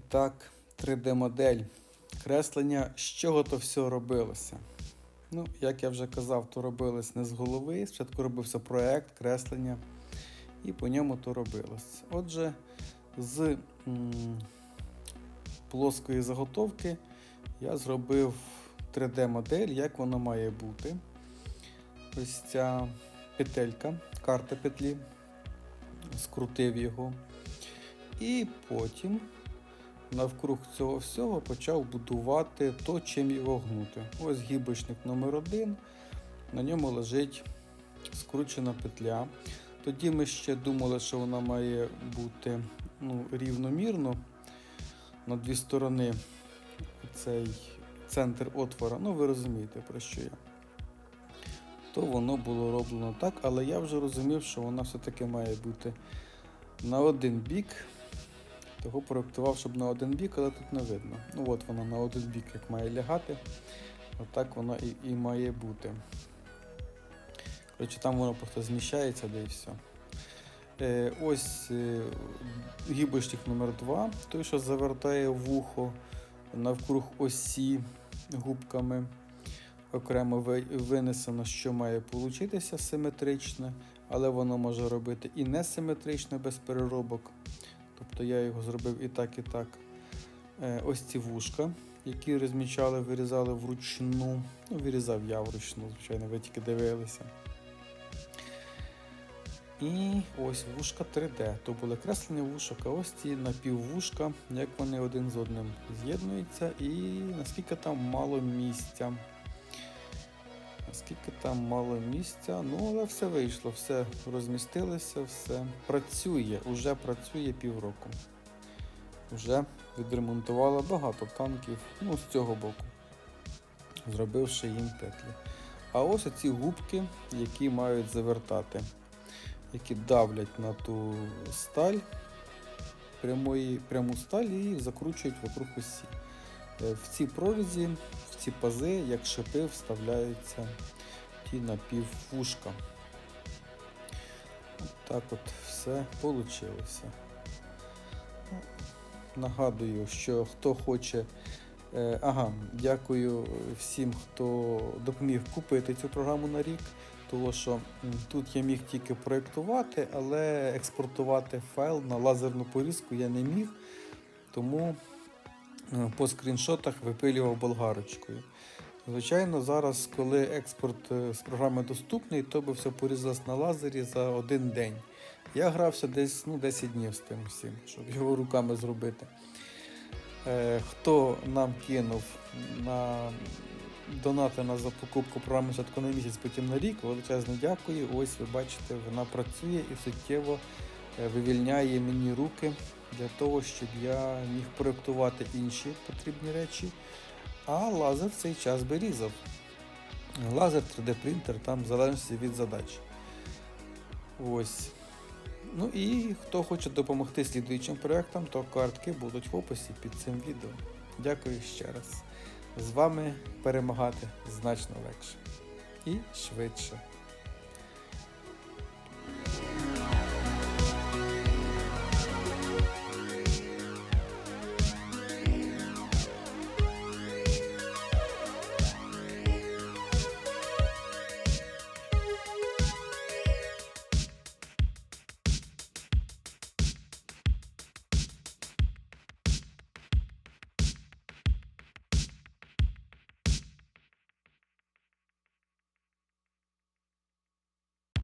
І так, 3D-модель. Креслення, з чого то все робилося. Ну, як я вже казав, то робилось не з голови. Спочатку робився проект, креслення, і по ньому то робилось. Отже, з м, плоскої заготовки я зробив 3D-модель, як воно має бути. Ось ця петелька, карта петлі, скрутив його. І потім навкруг цього всього почав будувати то, чим його гнути. Ось гібочник номер 1 на ньому лежить скручена петля. Тоді ми ще думали, що вона має бути ну, рівномірно на дві сторони цей центр отвора. Ну, ви розумієте, про що я. То воно було роблено так, але я вже розумів, що вона все-таки має бути на один бік. Того проєктував, щоб на один бік, але тут не видно. Ну от воно на один бік як має лягати. Отак воно і, і має бути. Коротше, там воно просто зміщається, де і все. Е, ось е, гібочник номер 2 той, що завертає вухо навкруг осі губками. Окремо винесено, що має получитися симетричне, але воно може робити і несиметричне без переробок. Тобто я його зробив і так, і так. Е, ось ці вушка, які розмічали, вирізали вручну. Ну, вирізав я вручну, звичайно, ви тільки дивилися. І ось вушка 3D. То були креслення вушок, а ось ці напіввушка, як вони один з одним з'єднуються, і наскільки там мало місця. Наскільки там мало місця, ну але все вийшло, все розмістилося, все працює, уже працює півроку. Вже відремонтувала багато танків, ну з цього боку, зробивши їм петлі. А ось оці губки, які мають завертати, які давлять на ту сталь, прямої, пряму сталь і закручують вокруг осі. Е, В ці прорізі, ці пази, як шипи, вставляються ті напіввушка. От Так от все вийшло. Нагадую, що хто хоче. е, Ага, дякую всім, хто допоміг купити цю програму на рік. Тому що тут я міг тільки проєктувати, але експортувати файл на лазерну порізку я не міг. Тому по скріншотах випилював болгарочкою. Звичайно, зараз, коли експорт е, з програми доступний, то би все порізалось на лазері за один день. Я грався десь ну, 10 днів з тим всім, щоб його руками зробити. Е, хто нам кинув на донати на за покупку програми спочатку на місяць, потім на рік, величезно дякую. Ось ви бачите, вона працює і суттєво е, вивільняє мені руки для того, щоб я міг проєктувати інші потрібні речі. А лазер в цей час би різав. Лазер 3D принтер там в залежності від задач. Ось. Ну і хто хоче допомогти слідуючим проектам, то картки будуть в описі під цим відео. Дякую ще раз. З вами перемагати значно легше і швидше.